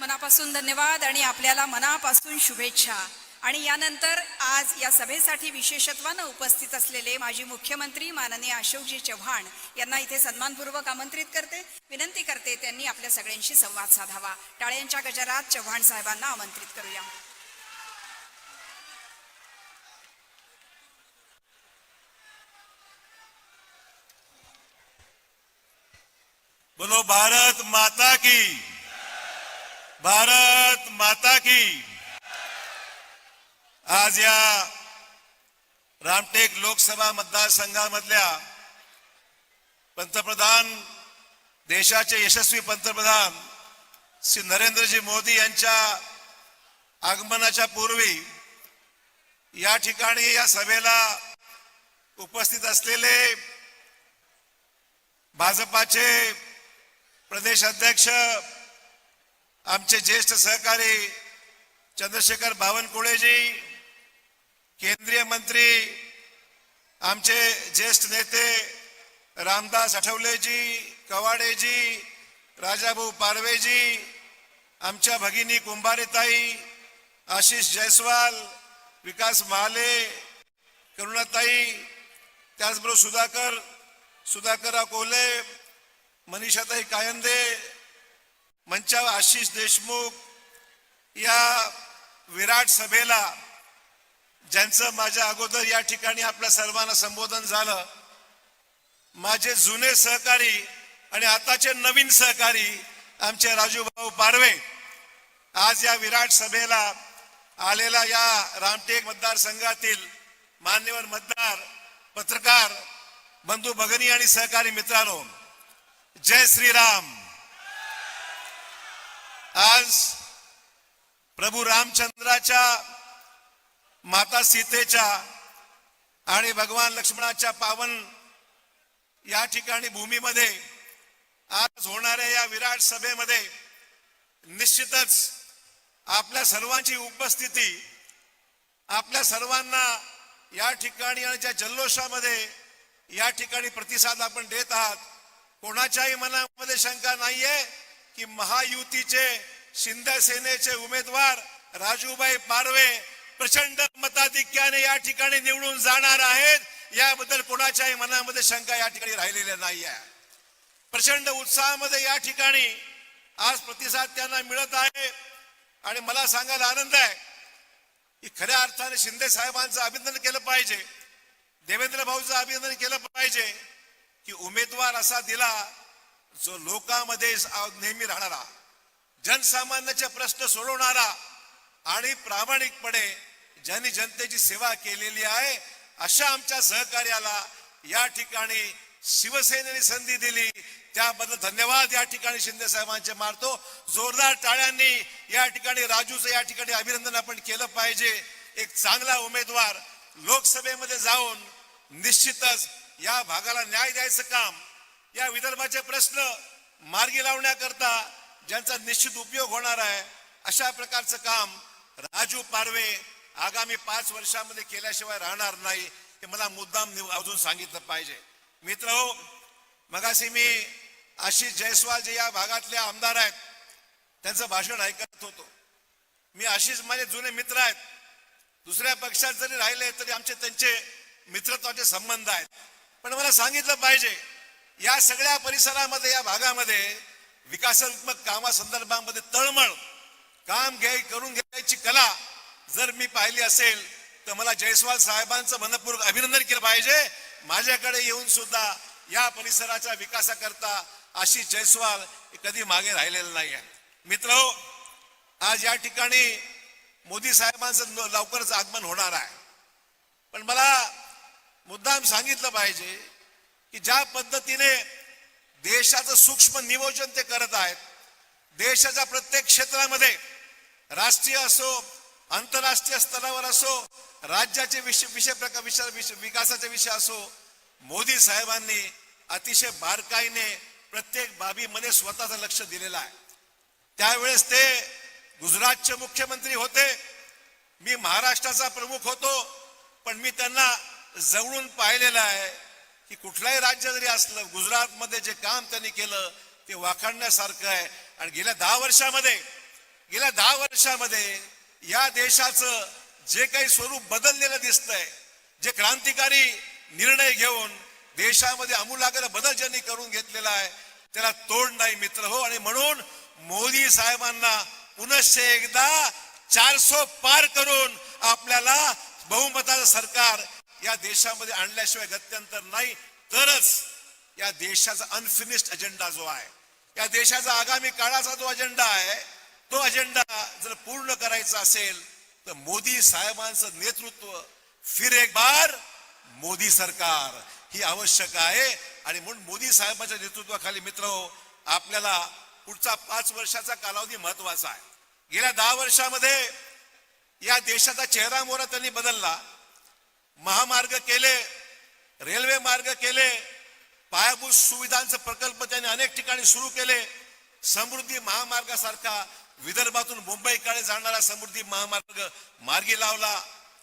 मनापासून धन्यवाद आणि आपल्याला मनापासून शुभेच्छा. आणि यानंतर आज या सभेसाठी विशेषत्वानं उपस्थित असलेले माजी मुख्यमंत्री माननीय अशोकजी चव्हाण यांना इथे सन्मानपूर्वक आमंत्रित करते विनंती करते त्यांनी आपल्या सगळ्यांशी संवाद साधावा. टाळ्यांच्या गजरात चव्हाण साहेबांना आमंत्रित करूया. बोलो भारत माता की. भारत माता की। आज या रामटेक लोकसभा मतदारसंघामधल्या पंतप्रधान देशाचे यशस्वी पंतप्रधान श्री नरेंद्रजी मोदी यांच्या आगमनाच्या पूर्वी या ठिकाणी या सभेला उपस्थित असलेले भाजपाचे प्रदेश अध्यक्ष आमचे ज्येष्ठ सहकारी चंद्रशेखर बावनकुळेजी केंद्रीय मंत्री आमचे ज्येष्ठ नेते रामदास आठवलेजी कवाडेजी राजाभाऊ पारवेजी आमच्या भगिनी कुंभारेताई आशिष जयस्वाल विकास महाले करुणाताई त्याचबरोबर सुधाकर सुधाकरराव कोले मनीषाताई कायंदे मंचावर आशिष देशमुख या विराट सभेला ज्यांचं माझ्या अगोदर या ठिकाणी आपल्या सर्वांना संबोधन झालं माझे जुने सहकारी आणि आताचे नवीन सहकारी आमचे राजूभाऊ पारवे आज या विराट सभेला आलेला या रामटेक मतदारसंघातील मान्यवर मतदार पत्रकार बंधू भगनी आणि सहकारी मित्रांनो जय श्रीराम. आज प्रभू रामचंद्राच्या माता सीतेच्या आणि भगवान लक्ष्मणाच्या पावन या ठिकाणी भूमीमध्ये आज होणाऱ्या या विराट सभेमध्ये निश्चितच आपल्या सर्वांची उपस्थिती आपल्या सर्वांना या ठिकाणी आणि ज्या जल्लोषामध्ये या ठिकाणी प्रतिसाद आपण देत आहात कोणाच्याही मनामध्ये शंका नाहीये. की महायुतीचे शिंदे सेनेचे उमेदवार राजूभाई पारवे प्रचंड मताधिक्याने या ठिकाणी निवडून जाणार आहेत. याबद्दल कोणाच्याही मनामध्ये शंका या ठिकाणी राहिलेल्या नाही आहे प्रचंड उत्साहामध्ये या ठिकाणी आज प्रतिसाद त्यांना मिळत आहे. आणि मला सांगायला आनंद आहे की खऱ्या अर्थाने शिंदे साहेबांचं अभिनंदन केलं पाहिजे. देवेंद्र भाऊचं अभिनंदन केलं पाहिजे की उमेदवार असा दिला जो लोकांमध्ये नेहमी राहणारा जनसामान्याचे प्रश्न सोडवणारा आणि प्रामाणिकपणे ज्यांनी जनतेची सेवा केलेली आहे अशा आमच्या सहकार्याला या ठिकाणी शिवसेनेने संधी दिली. त्याबद्दल धन्यवाद. या ठिकाणी शिंदे साहेबांचे मारतो. जोरदार टाळ्यांनी या ठिकाणी राजूचं या ठिकाणी अभिनंदन आपण केलं पाहिजे. एक चांगला उमेदवार लोकसभेमध्ये जाऊन निश्चितच या भागाला न्याय द्यायचं काम या विदर्भाचे प्रश्न मार्गी लावण्याकरता ज्यांचा निश्चित उपयोग होणार आहे अशा प्रकारचं काम राजू पारवे आगामी पाच वर्षामध्ये केल्याशिवाय राहणार नाही हे मला मुद्दाम निव- अजून सांगितलं पाहिजे. मित्र हो मगाशी मी आशिष जयस्वाल जे या भागातले आमदार आहेत त्यांचं भाषण ऐकत होतो. मी आशिष माझे जुने मित्र आहेत. दुसऱ्या पक्षात जरी राहिले तरी आमचे त्यांचे मित्रत्वाचे संबंध आहेत. पण मला सांगितलं पाहिजे या सगळ्या परिसरामध्ये या भागामध्ये विकासात्मक कामासंदर्भामध्ये तळमळ काम घ्याय करून घ्यायची कला जर मी पाहिली असेल तर मला जयस्वाल साहेबांचं मनपूर्वक अभिनंदन केलं पाहिजे. माझ्याकडे येऊन सुद्धा या परिसराच्या विकासाकरता अशी जयस्वाल हे कधी मागे राहिलेलं नाही आहे मित्र हो, आज या ठिकाणी मोदी साहेबांचं लवकरच आगमन होणार आहे. पण मला मुद्दाम सांगितलं पाहिजे की ज्या पद्धतीने देशाचं सूक्ष्म नियोजन ते करत आहेत देशाच्या प्रत्येक क्षेत्रामध्ये राष्ट्रीय असो आंतरराष्ट्रीय स्तरावर असो राज्याचे विषय विषय प्रकार विषय विषय- विकासाचे विषय असो मोदी साहेबांनी अतिशय बारकाईने प्रत्येक बाबीमध्ये स्वतःचं लक्ष दिलेलं आहे. त्यावेळेस ते गुजरातचे मुख्यमंत्री होते. मी महाराष्ट्राचा प्रमुख होतो पण मी त्यांना जवळून पाहिलेलं आहे. की कुठलाही राज्य जरी असलं गुजरातमध्ये जे काम त्यांनी केलं ते वाखाणण्यासारखं आहे. आणि गेल्या दहा वर्षामध्ये गेल्या दहा वर्षामध्ये या देशाचं जे काही स्वरूप बदललेलं दिसतंय जे क्रांतिकारी निर्णय घेऊन देशामध्ये आमूलाग्र बदल ज्यांनी करून घेतलेला आहे त्याला तोड नाही मित्र हो. आणि म्हणून मोदी साहेबांना पुनश्चे एकदा चारसो पार करून आपल्याला बहुमताचं सरकार या देशामध्ये आणल्याशिवाय गत्यंतर नाही तरच या देशाचा अनफिनिश्ड अजेंडा जो आहे या देशाचा आगामी काळाचा जो अजेंडा आहे तो अजेंडा जर पूर्ण करायचा असेल तर मोदी साहेबांचं नेतृत्व फिर एक बार मोदी सरकार ही आवश्यक आहे. आणि म्हणून मोदी साहेबांच्या नेतृत्वाखाली मित्र हो, आपल्याला पुढचा पाच वर्षाचा कालावधी महत्त्वाचा आहे. गेल्या दहा वर्षामध्ये या देशाचा चेहरा मोहरा त्यांनी बदलला. महामार्ग केले रेल्वे मार्ग केले पायाभूत सुविधांचे प्रकल्प त्यांनी अनेक ठिकाणी सुरू केले. समृद्धी महामार्गासारखा विदर्भातून मुंबईकडे जाणारा समृद्धी महामार्ग मार्गी लावला.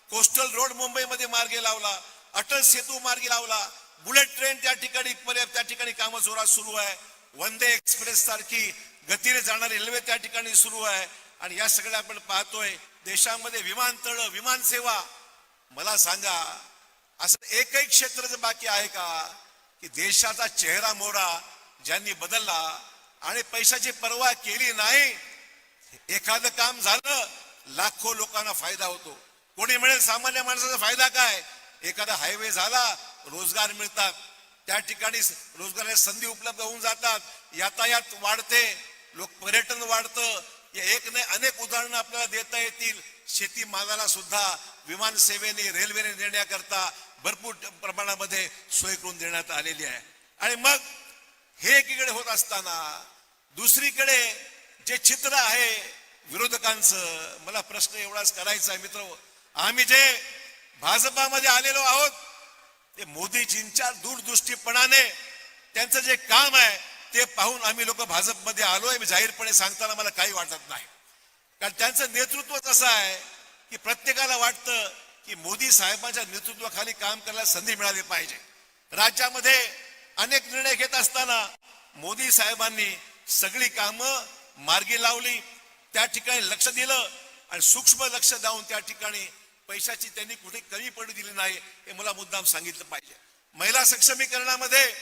कोस्टल रोड मुंबईमध्ये मार्गी लावला. अटल सेतू मार्गी लावला. बुलेट ट्रेन त्या ठिकाणी त्या ठिकाणी कामं जोरात सुरू आहे. वंदे एक्सप्रेस सारखी गतीने जाणारी रेल्वे त्या ठिकाणी सुरू आहे. आणि या सगळ्या आपण पाहतोय देशामध्ये विमानतळ विमान सेवा मला सांगा असं एकही क्षेत्र बाकी आहे का की देशाचा चेहरा मोहरा ज्यांनी बदलला आणि पैशाची पर्वा केली नाही एखादं काम झालं लाखो लोकांना फायदा होतो. कोणी मिळेल सामान्य माणसाचा फायदा काय? एखादा हायवे झाला रोजगार मिळतात. त्या ठिकाणी रोजगाराच्या संधी उपलब्ध होऊन जातात. यातायात वाढते लोक पर्यटन वाढतं. या एक नाही अनेक उदाहरणं आपल्याला देता येतील. शेती मालाला सुद्धा विमान सेवेने रेल्वेने नेण्याकरता भरपूर प्रमाणामध्ये सोय करून देण्यात आलेली आहे. आणि मग हे एकीकडे होत असताना दुसरीकडे जे चित्र आहे विरोधकांचं मला प्रश्न एवढाच करायचा आहे मित्र आम्ही जे भाजपामध्ये आलेलो आहोत ते मोदीजींच्या दूरदृष्टीपणाने त्यांचं जे काम आहे ते पाहून आम्ही लोक भाजपमध्ये आलोय. मी जाहीरपणे सांगताना मला काही वाटत नाही. कारण त्यांचं नेतृत्व असं आहे की प्रत्येकाला वाटतं की मोदी साहेबांच्या नेतृत्वाखाली काम करायला संधी मिळाली पाहिजे. राज्यामध्ये अनेक निर्णय घेत असताना मोदी साहेबांनी सगळी कामं मार्गी लावली त्या ठिकाणी लक्ष दिलं आणि सूक्ष्म लक्ष देऊन त्या ठिकाणी पैशाची त्यांनी कुठे कमी पडू दिली नाही हे मला मुद्दाम सांगितलं पाहिजे. महिला सक्षमीकरणामध्ये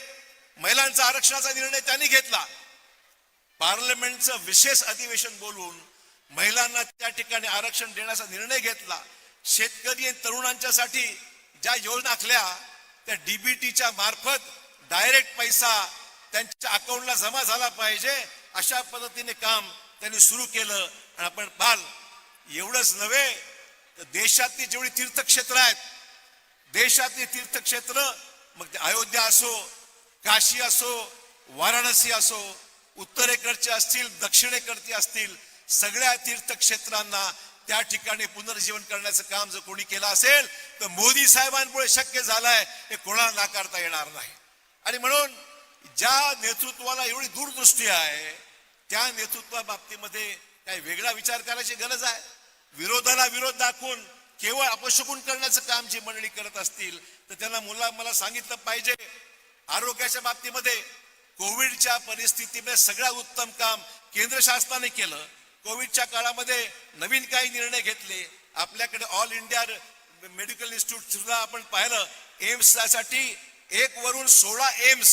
महिलांचा आरक्षणाचा निर्णय त्यांनी घेतला. पार्लमेंटचं विशेष अधिवेशन बोलवून महिलांना त्या ठिकाणी आरक्षण देण्याचा निर्णय घेतला. शेतकरी आणि तरुणांच्यासाठी ज्या योजना आखल्या त्या डीबीटीच्या मार्फत डायरेक्ट पैसा त्यांच्या अकाउंटला जमा झाला पाहिजे अशा पद्धतीने काम त्यांनी सुरू केलं. आणि आपण पाल एवढंच नव्हे तर देशातली जेवढी तीर्थक्षेत्र आहेत देशातली तीर्थक्षेत्र मग ते अयोध्या असो काशी असो वाराणसी असो उत्तरेकडचे असतील दक्षिणेकडचे असतील सगळ्या तीर्थक्षेत्रांना त्या ठिकाणी पुनर्जीवन करण्याचं काम जर कोणी केलं असेल तर मोदी साहेबांमुळे शक्य झालंय हे कोणाला नाकारता येणार नाही. आणि म्हणून ज्या नेतृत्वाला एवढी दूरदृष्टी आहे त्या नेतृत्वा बाबतीमध्ये काही वेगळा विचार करायची गरज आहे. विरोधाला विरोध दाखवून केवळ अपशकुन करण्याचं काम जी मंडळी करत असतील तर त्यांना मुला मला सांगितलं पाहिजे. आरोग्याच्या बाबतीमध्ये कोविडच्या परिस्थितीमध्ये सगळ्यात उत्तम काम केंद्र शासनाने केलं. कोविडच्या काळामध्ये नवीन काही निर्णय घेतले. आपल्याकडे ऑल इंडिया मेडिकल इन्स्टिट्यूट सुद्धा आपण पाहिलं. एम्ससाठी एक वरून सोळा एम्स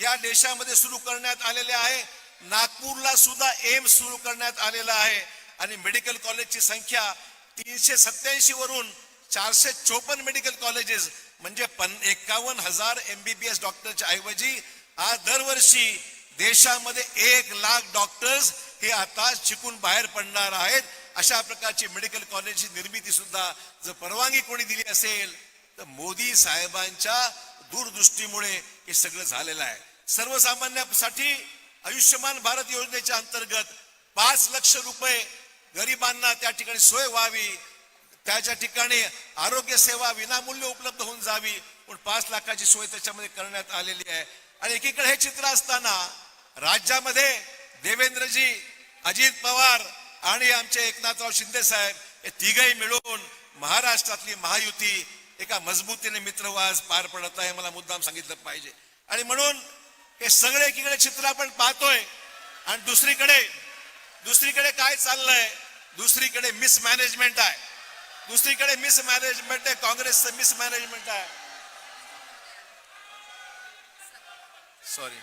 या देशामध्ये सुरू करण्यात आलेले आहे. नागपूरला सुद्धा एम्स सुरू करण्यात आलेला आहे. आणि मेडिकल कॉलेजची संख्या तीनशे सत्याऐंशी वरून चारशे चोपन्न मेडिकल कॉलेजेस म्हणजे पन एकावन्न हजार एमबीबीएस डॉक्टरच्या ऐवजी आज दरवर्षी देशामध्ये एक लाख डॉक्टर्स हे आता शिकून बाहेर पडणार आहेत. अशा प्रकारची मेडिकल कॉलेजची निर्मिती सुद्धा जर परवानगी कोणी दिली असेल तर मोदी साहेबांच्या दूरदृष्टीमुळे हे सगळं झालेलं आहे. सर्वसामान्यासाठी आयुष्यमान भारत योजनेच्या अंतर्गत पाच लक्ष रुपये गरिबांना त्या ठिकाणी सोय व्हावी. त्याच्या ठिकाणी आरोग्य सेवा विनामूल्य उपलब्ध होऊन जावी. पण पाच लाखाची सोय त्याच्यामध्ये करण्यात आलेली आहे. आणि एकीकडे हे चित्र असताना राज्यामध्ये देवेंद्रजी अजित पवार आणि आमचे एकनाथराव शिंदे साहेब हे तिघही मिळून महाराष्ट्रातली महायुती एका मजबूतीने मित्रवास पार पडत आहे मला मुद्दाम सांगितलं पाहिजे. आणि म्हणून हे सगळे एकीकडे चित्र आपण पाहतोय. आणि दुसरीकडे दुसरीकडे काय चाललंय? दुसरीकडे मिसमॅनेजमेंट आहे. दुसरीकडे मिसमॅनेजमेंट आहे काँग्रेसचं मिसमॅनेजमेंट आहे. सॉरी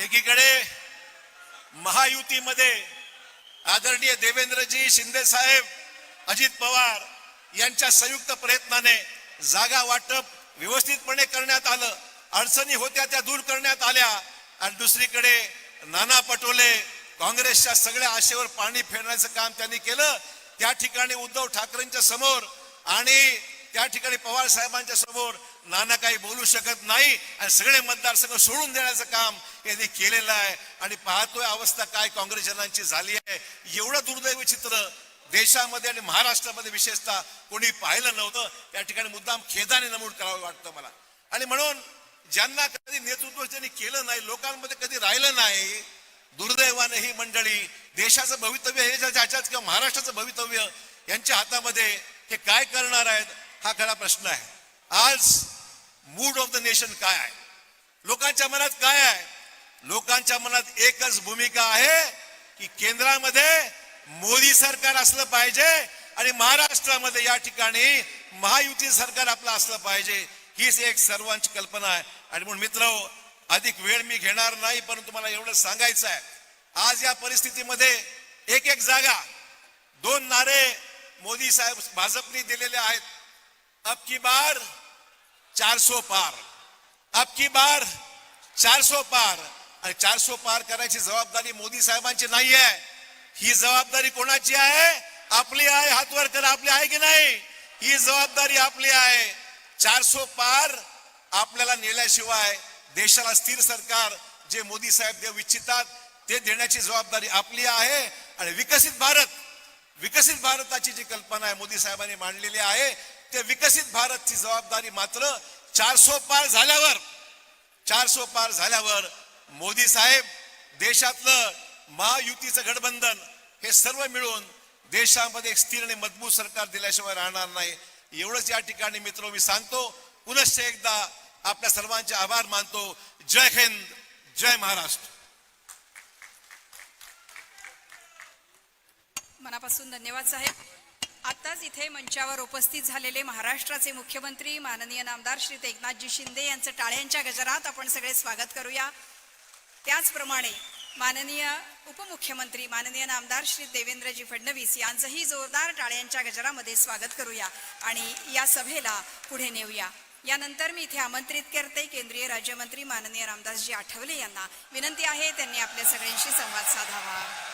एकीकडे महायुतीमध्ये आदरणीय देवेंद्रजी शिंदे साहेब अजित पवार यांच्या संयुक्त प्रयत्नाने जागा वाटप व्यवस्थितपणे करण्यात आलं अडचणी होत्या त्या दूर करण्यात आल्या आणि दुसरीकडे नाना पटोले काँग्रेसच्या सगळ्या आशेवर पाणी फेरण्याचं काम त्यांनी केलं. त्या ठिकाणी उद्धव ठाकरेंच्या समोर आणि त्या ठिकाणी पवार साहेबांच्या समोर नाना काही बोलू शकत नाही आणि सगळे मतदारसंघ सोडून देण्याचं काम यांनी केलेलं आहे. आणि पाहतोय अवस्था काय काँग्रेसजनांची झाली आहे. एवढं दुर्दैवी चित्र देशामध्ये आणि महाराष्ट्रामध्ये विशेषतः कोणी पाहिलं नव्हतं. त्या ठिकाणी मुद्दाम खेदाने नमूद करावं वाटतं मला. आणि म्हणून ज्यांना कधी नेतृत्व त्यांनी केलं नाही लोकांमध्ये कधी राहिलं नाही दुर्दैवाने ही मंडळी देशाचं भवितव्य हे ज्याच्यात किंवा महाराष्ट्राचं भवितव्य यांच्या हातामध्ये हे काय करणार आहेत हा खरा प्रश्न आहे. आज मूड ऑफ द नेशन काय आहे? लोकांच्या मनात काय आहे? लोकांच्या मनात एकच भूमिका आहे की केंद्रामध्ये मोदी सरकार असलं पाहिजे आणि महाराष्ट्रामध्ये या ठिकाणी महायुती सरकार आपलं असलं पाहिजे. हीच एक सर्वांची कल्पना आहे. आणि म्हणून मित्र अधिक वेळ मी घेणार नाही परंतु मला एवढं सांगायचं आहे. आज या परिस्थितीमध्ये एक एक जागा दोन नारे मोदी साहेब भाजपने दिलेले आहेत. अब की बार चारसो पार. अब की बार चारसो पार. आणि चारसो पार करायची जबाबदारी मोदी साहेबांची नाही आहे. ही जबाबदारी कोणाची आहे? आपली आहे हातवर करा आपली आहे की नाही? ही जबाबदारी आपली आहे. चारसो पार आपल्याला नेल्याशिवाय देशाला स्थिर सरकार जे मोदी साहेब देऊ इच्छितात ते देण्याची जबाबदारी आपली आहे. आणि विकसित भारत विकसित भारताची जी कल्पना आहे मोदी साहेबांनी मांडलेली आहे ते विकसित भारतची जबाबदारी मात्र चारसो पार झाल्यावर चारसो पार झाल्यावर मोदी साहेब देशातलं महायुतीचं गठबंधन हे सर्व मिळून देशामध्ये एक स्थिर आणि मजबूत सरकार दिल्याशिवाय राहणार नाही. एवढंच या ठिकाणी मित्र मी सांगतो पुनश्च एकदा आपल्या सर्वांचे आभार मानतो. जय हिंद जय महाराष्ट्र. मनापासून धन्यवाद साहेब. आत्ताच इथे मंचावर उपस्थित झालेले महाराष्ट्राचे मुख्यमंत्री माननीय नामदार श्री एकनाथजी शिंदे यांचं टाळ्यांच्या गजरात आपण सगळे स्वागत करूया. त्याचप्रमाणे माननीय उपमुख्यमंत्री माननीय नामदार श्री देवेंद्रजी फडणवीस यांचंही जोरदार टाळ्यांच्या गजरामध्ये स्वागत करूया आणि या सभेला पुढे नेऊया. यानंतर मी इथे आमंत्रित करते केंद्रीय राज्यमंत्री माननीय रामदासजी आठवले यांना. विनंती आहे त्यांनी आपल्या सगळ्यांशी संवाद साधावा.